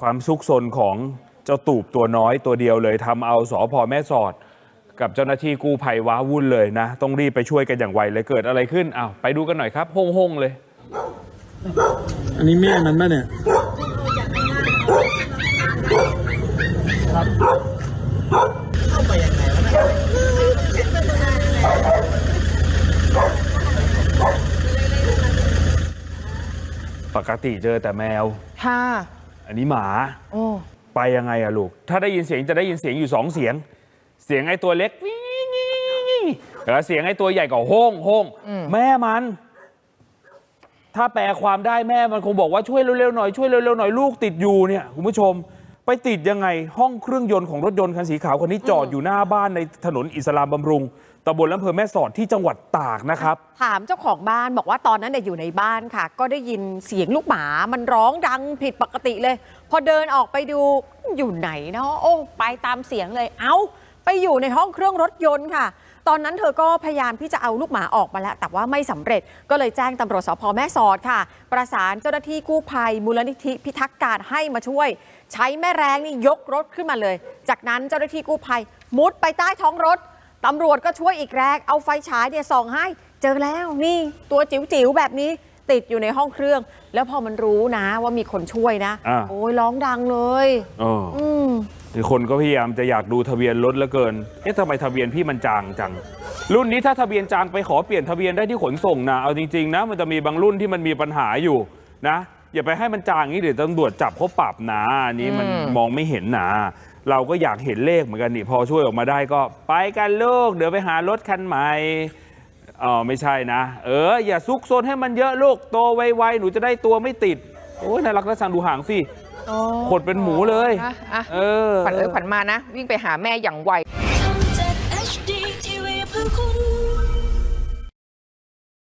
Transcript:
ความซุกซนของเจ้าตูบตัวน้อยตัวเดียวเลยทำเอาสอพอแม่สอด กับเจ้าหน้าที่กู้ภัยว้าวุ่นเลยนะ ต้องรีบไปช่วยกันอย่างไวเลยเกิดอะไรขึ้นอ้าวไปดูกันหน่อยครับฮงฮงๆเลย อันนี้แม่มันป่ะเนี่ยปกติเจอแต่แมวค่ะ อันนี้หมาโอ้ไปยังไงอะลูก ถ้าได้ยินเสียงจะได้ยินเสียงอยู่สองเสียง เสียงไอ้ตัวเล็กวิ่งแล้วเสียงไอ้ตัวใหญ่ก็โฮ่งโฮ่งแม่มัน ถ้าแปลความได้แม่มันคงบอกว่าช่วยเร็วๆหน่อยช่วยเร็วๆหน่อยลูกติดอยู่เนี่ยคุณผู้ชม ไปติดยังไงห้องเครื่องยนต์ของรถยนต์คันสีขาวคันนี้จอดอยู่หน้าบ้านในถนนอิสลามบำรุงตำบลอำเภอแม่สอดที่จังหวัดตากนะครับ ถามเจ้าของบ้านบอกว่าตอนนั้นเนี่ยอยู่ในบ้านค่ะ ก็ได้ยินเสียงลูกหมามันร้องดังผิดปกติเลย พอเดินออกไปดูอยู่ไหนเนาะโอ้ ไปตามเสียงเลย เอ้า ไปอยู่ในห้องเครื่องรถยนต์ค่ะ ตอนนั้นเธอก็พยายามที่จะเอาลูกหมาออกมาแล้ว แต่ว่าไม่สำเร็จก็เลยแจ้งตำรวจสพแม่สอดค่ะ ประสานเจ้าหน้าที่กู้ภัยมูลนิธิพิทักษ์การให้มาช่วย ใช้แม่แรงนี่ยกรถขึ้นมาเลย จากนั้นเจ้าหน้าที่กู้ภัยมุดไปใต้ท้องรถตำรวจก็ช่วยอีกแรงเอาไฟฉายเนี่ยส่องให้ เจอแล้วนี่ตัวจิ๋วๆแบบนี้ติดอยู่ในห้องเครื่อง แล้วพอมันรู้นะว่ามีคนช่วยนะอ่าโอ้ยร้องดังเลยเอออืม คนก็พยายามจะอยากดูทะเบียนรถเหลือเกิน เอ๊ะทำไมทะเบียนพี่มันจางจัง รุ่นนี้ถ้าทะเบียนจางไปขอเปลี่ยนทะเบียนได้ที่ขนส่งนะ เอาจริงๆนะมันจะมีบางรุ่นที่มันมีปัญหาอยู่นะ อย่าไปให้มันจางอย่างนี้เดี๋ยวตำรวจจับเขาปรับนะอันนี้มันมองไม่เห็นนะเราก็อยากเห็นเลขเหมือนกันนี่พอช่วยออกมาได้ก็ ไปกันลูกเดี๋ยวไปหารถคันใหม่อ๋อไม่ใช่นะ เออ อย่าซุกซนให้มันเยอะลูกโตไวๆหนูจะได้ตัวไม่ติดโอ้ยน่ารักน่าชังดูหางสิ ขดเป็นหมูเลย อะอะเออ ขวัญเอ้ยขวัญมานะ วิ่งไปหาแม่อย่างไวทำจาก HD